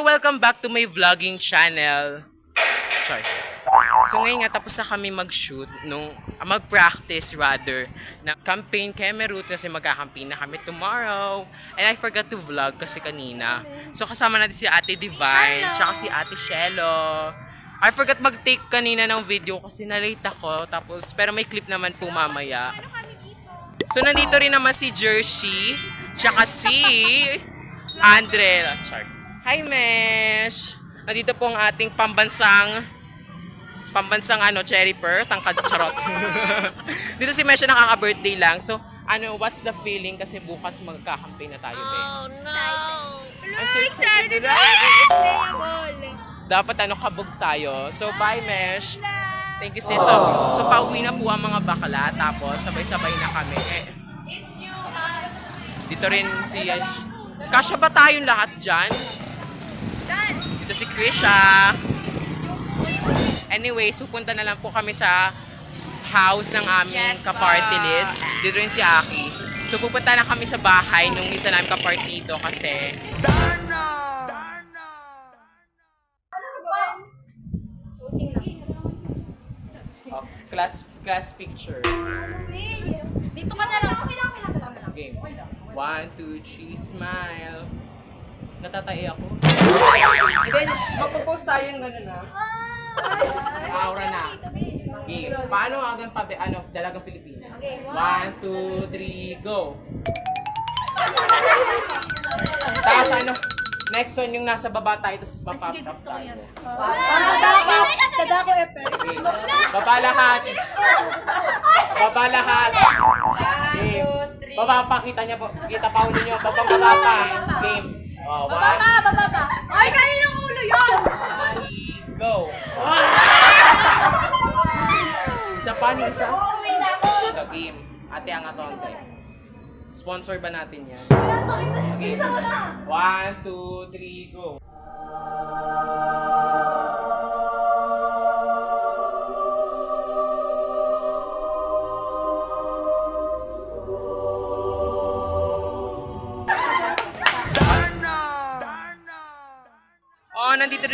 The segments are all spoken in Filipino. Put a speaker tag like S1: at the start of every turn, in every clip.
S1: Welcome back to my vlogging channel. Sorry. So, ngayon nga, tapos na kami mag-shoot, nung, ah, mag-practice rather, na campaign Kemerut kasi magkakampaign na kami tomorrow. And I forgot to vlog kasi kanina. So, kasama natin si Ate Divine, tsaka si Ate Shelo. I forgot mag-take kanina ng video kasi na-late ako. Tapos, pero may clip naman po mamaya. So, nandito rin naman si Jersey, tsaka si Andre. Char. Hi, Mesh! Nandito po ang ating pambansang pambansang ano, cherry pear, tangkad charot. Dito si Mesh na nakaka-birthday lang. So, ano, what's the feeling? Kasi bukas magkakampay na tayo, be. I'm so excited. So, dapat ano, kabog tayo. So, bye, Mesh. Thank you, sis. So, so, pauwi na po ang mga bakla. Tapos, sabay-sabay na kami. Eh, dito rin si... Kasya ba tayong lahat dyan? Dito si Krisha. Anyways, pupunta na lang po kami sa house ng aming ka-party list. Dito rin si Aki. So pupunta na kami sa bahay nung isa namin ka-party dito kasi oh, class class picture.
S2: Dito ka na lang.
S1: Okay. One, two, three, smile. Natatay ako. Hindi, magpo-post tayo ng gano'n na. Aura na. Okay. Paano ang pabe, ano, dalagang Pilipina?
S2: Okay, one.
S1: Two, three, go. Tapos ano, next one yung nasa baba tayo, tapos baba
S2: Sige, gusto ko yan.
S1: tayo.
S2: Sa dako, sa dako epe.
S1: Okay. Baba lahat. Baba lahat. Okay. Baba pa, kita niya po. Kita pa ulo niyo. Baba baba pa. Games. Oh,
S2: Baba
S1: one,
S2: ka, baba ka. Ay, kaninang ulo yun?
S1: go. Isa pa, ni isa. Sa game. Ate ang atonte. Sponsor ba natin yan?
S2: Ayan, sakit na.
S1: Okay.
S2: Isa mo na.
S1: One, two, three, go.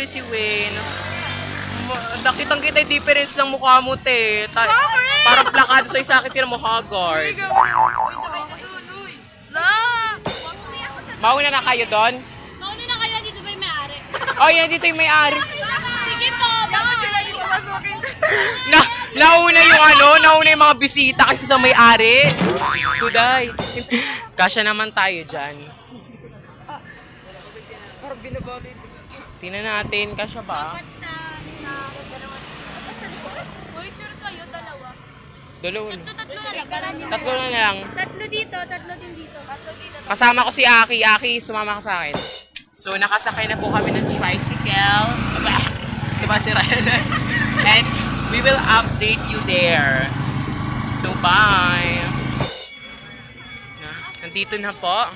S1: Si Wayne. Nakitang kita yung difference ng mukha mo, te. Ta- parang plakado sa isa akin, tira mo Haggard. Mauna na kayo doon?
S2: Mauna na kaya dito ba yung may-ari?
S1: Oh, yan dito yung may-ari.
S2: Sige po, masukin.
S1: Na, nauna yung ano, nauna yung mga bisita kasi sa may-ari. Kuday. Kasya naman tayo dyan. Parang binabali. Tingnan natin, kasya ba?
S2: Uy, sure kayo, dalawa.
S1: Dalawa na.
S2: Tatlo, tatlo na lang. Para hindi
S1: Tatlo na lang.
S2: Tatlo dito, tatlo din dito. Tatlo dito.
S1: Kasama ko si Aki. Aki, sumama ka sa akin. So, nakasakay na po kami ng tricycle. Aba, diba si Ryan? And we will update you there. So, bye! Na, nandito na po.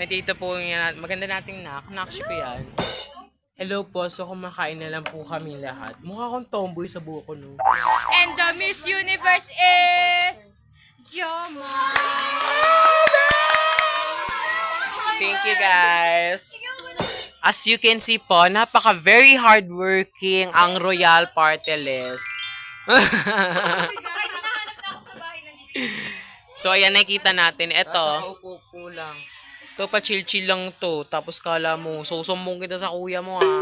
S1: Nandito po yan. Maganda nating knock. Knock siya ko yan. Hello po. So, kumakain na lang po kami lahat. Mukha akong tomboy sa buhok ko, no?
S2: And the Miss Universe is... Joma.
S1: Thank you, guys. As you can see po, napaka very hardworking ang Royal Party List. so, ayan, nakita natin. Ito. lang. Ito, pa chill-chill lang to. Tapos kala mo, susumbong kita sa kuya mo, ha.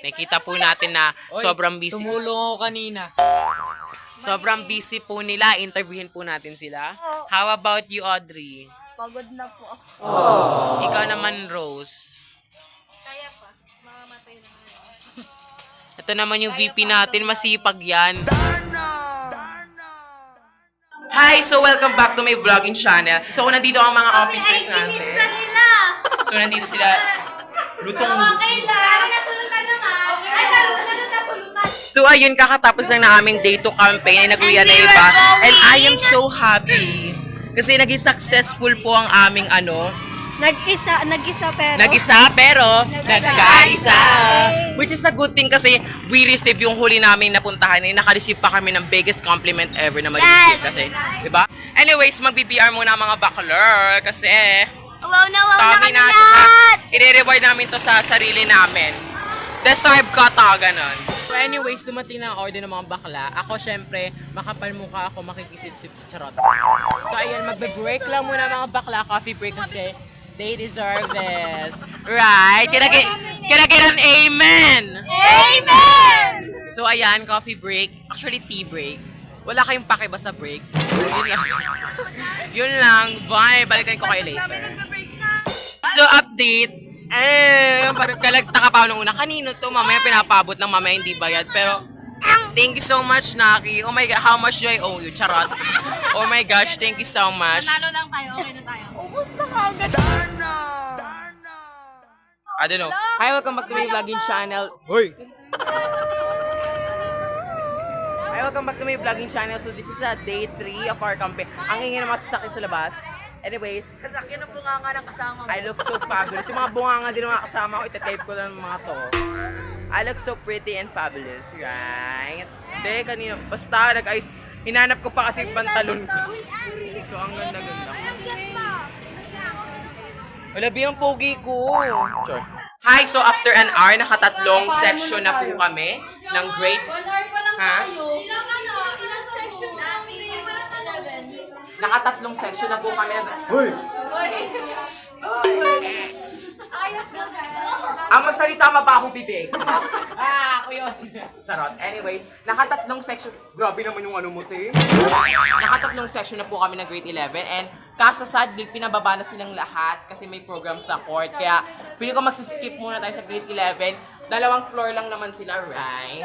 S1: Nakita po natin na sobrang busy.
S3: Tumulong ako kanina.
S1: Sobrang busy po nila. Interviewin po natin sila. How about you, Audrey?
S2: Pagod na po ako.
S1: Ikaw naman, Rose.
S2: Kaya pa. Mamamatay na.
S1: Ito naman yung VP natin, masipag yan. Hi! So, welcome back to my vlogging channel. So, nandito ang mga officers natin.
S2: nila.
S1: So, nandito sila. Lutong
S2: Okay lang. Pero nasulutan naman. Ay, nasulutan nasulutan.
S1: So, ayun, kakatapos lang na aming day to campaign ay nag-uwi na iba. And I am so happy. Kasi naging successful po ang aming ano,
S2: Nag-isa, nag-isa pero...
S1: Nag-isa pero
S2: Nagkaisa.
S1: Which is a good thing kasi we receive yung huli namin napuntahan eh. Naka-receive pa kami ng biggest compliment ever na mag-receive kasi. Diba? Anyways, mag-BBR muna ang mga bakler kasi
S2: Wow na, wow na kami
S1: na,
S2: lahat!
S1: tsaka i-reward namin to sa sarili namin. Deserve ko to, ganon. So anyways, dumating na ang order ng mga bakla. Ako syempre, makapal mukha ako, makikisip-sip sa charot. So ayan, magbe-break lang muna mga bakla, coffee break kasi they deserve this. Right? Can I get, can I get an amen?
S2: Amen!
S1: So ayan, coffee break. Actually, tea break. Wala kayong pake basta break. So yun lang. yun lang. Bye. Balikan ko kayo later. So update. Eh, parang kalagtaka pa nung una. Kanino to? Mamaya pinapabot lang. Mamaya hindi bayad. Pero, thank you so much, Naki. Oh my God, how much do I owe you? Charot. Oh my gosh, thank you so much.
S2: Talo lang tayo, okay na tayo. Ubus na ka agad.
S1: I don't know. Hi, welcome back to my vlogging channel. Hoy! Hi, welcome back to my vlogging channel. So, this is a day 3 of our campaign. Ang ingin ng mga sasakyan sa labas. Anyways,
S2: Kasakyan ng bunganga ng kasama mo.
S1: I look so fabulous. Yung mga bunganga din ng mga kasama ko, itatype ko lang ng mga to. I look so pretty and fabulous, right? Hindi, kanina. Basta, nag-ayos. Hinanap ko pa kasi yung pantalon ko. So, ang ganda-ganda. Wala biyang pogi ko. Sure. Hi, so after an hour, nakatatlong section na po kami ng grade. Ha?
S2: ano? Ilang section namin?
S1: Nakatatlong section na po kami ng... Hoy! Ang magsalita mabaho bibig. ah, ako yun. Charot. Anyways, nakatatlong section. Grabe naman yung ano mo, te. Nakatatlong section na po kami ng grade 11 and kaso sadly, pinababa na silang lahat kasi may program sa court. Kaya, feeling ko magsiskip muna tayo sa grade 11. Dalawang floor lang naman sila, right?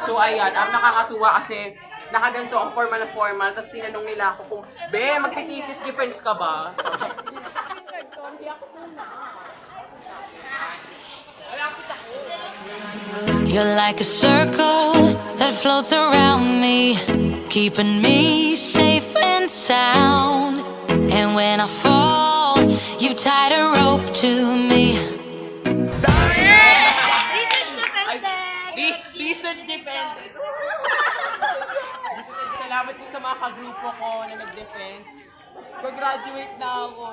S1: So, ayan. Ang nakakatuwa kasi nakaganto ang formal na formal. Tapos tinanong nila ako kung, Be, magtitisis defense ka ba?
S3: You're like a circle that floats around me, keeping me safe and sound. And when I fall, you tied a rope to me.
S2: Research defended!
S1: Re- Research dependent. Salamat po sa mga kagrupo ko na nag-defense. Mag-graduate na ako.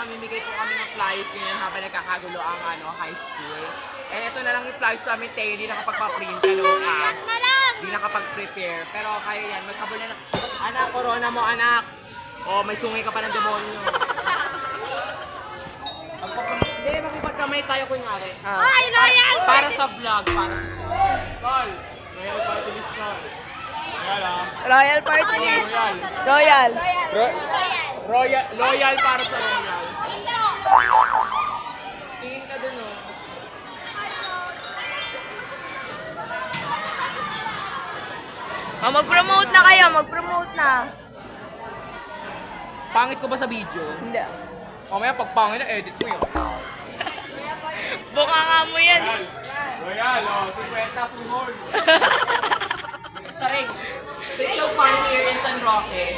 S1: Mamimigay po kami ng flyers ngayon habang nagkakagulo ang ano, high school. And ito na lang yung flyers namin, Tay. Hindi nakapagpa-print.
S2: Na lang!
S1: Hindi nakapag-prepare. Pero kaya yan, magkabul na. Anak, corona mo, anak. Oh, may sungay ka pa ng demonyo. Hindi, makipagkamay tayo kunyari.
S2: Ay, loyal!
S1: Para sa vlog, para sa vlog. Call. Royal Party List call. Royal ah.
S4: Royal Party List.
S1: Royal.
S4: Royal.
S1: Ro- Royal. Loyal para sa Royal. Tingin ka dun oh.
S4: Oh, mag-promote na kayo, mag-promote na.
S1: Pangit ko ba sa video?
S4: Hindi.
S1: Mamaya pag pangit na, edit ko yun.
S4: Buka nga mo yan.
S1: Royal, oh. 50 sumol. Saring. So it's so fun here in San Roque.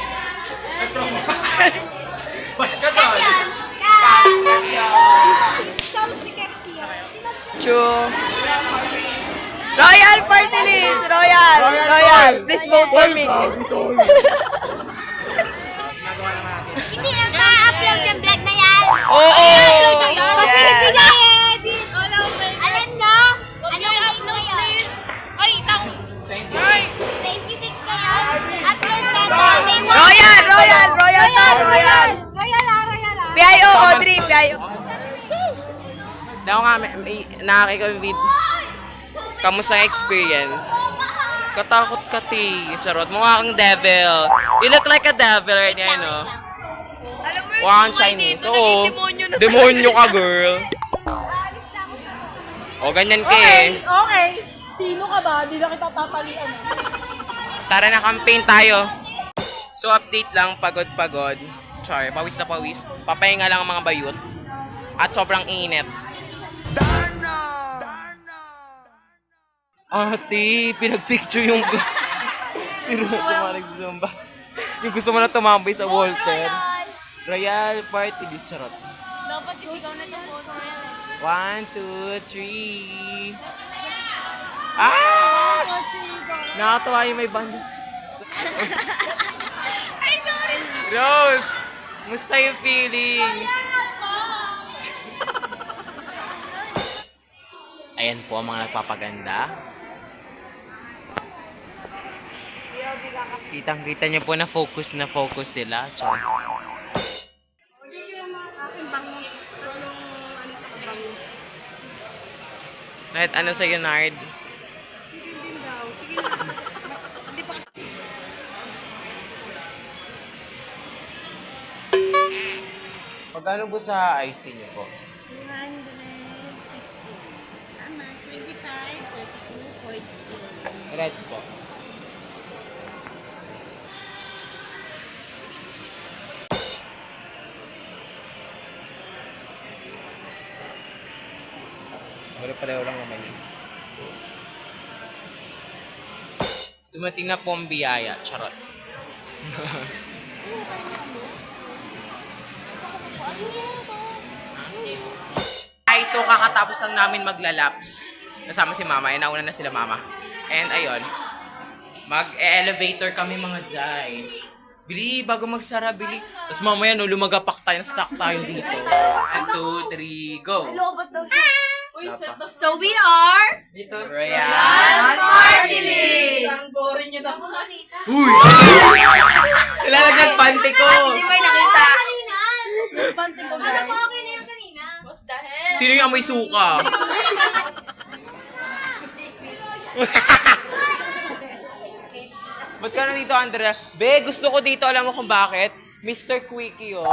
S1: Bash ka doon.
S4: True. Royal Party List. Royal. Royal. Please vote for me.
S2: Hindi na ma-upload yung vlog na yan!
S4: Oo.
S2: I-upload nyo
S1: Daw nga, may, may nakakikawid. Kamusta experience? Katakot ka, ti. Charot. Mukha kang devil. You look like a devil right now, no?
S4: Alam mo yung
S1: Mukha kang Chinese. Oo.
S4: demonyo na.
S1: Demonyo ka, girl. O, ganyan ka eh.
S4: okay. Sino ka ba? Hindi na kita tatalian.
S1: Tara na, campaign tayo. So, update lang, pagod-pagod. Char, pawis na pawis. Papahinga lang ang mga bayot. At sobrang init. Ate, pinagpicture yung... Sino sa mga nagsusumba? Yung gusto mo na tumambay sa Walter. Royal Party List, charot.
S2: Sigaw na itong photo na yan.
S1: One, two, three. Ah! Nakatawa yung may banda.
S2: Ay, sorry!
S1: Rose! Musta yung feeling? Ayan po ang mga nagpapaganda. Kitang-kita niyo po na focus na focus sila. Char. Kahit ano sa'yo, Nard? Magkano po sa iced tea niyo po? Red po. Pero pareho lang naman yun. Dumating na po ang biyaya. Charot. Ay, so kakatapos lang namin maglalaps. Kasama si mama. Eh, nauna na sila mama. And ayun, mag-elevator kami mga Zay. Bili, bago magsara, bili. Tapos mamaya, no, lumagapak tayo, stuck tayo dito. One, two, three, go!
S2: So we are...
S1: Royal!
S2: Party list!
S1: Uy! Nilalagyan pante ko!
S2: Hindi ba nakita? Kanina! Pante ko, guys. Alam mo, okay na yan kanina. What the hell?
S1: Sino yung amoy suka? Ba't ka nandito, Andrea? Be, gusto ko dito. Alam mo kung bakit? Mr. Quickie, oh.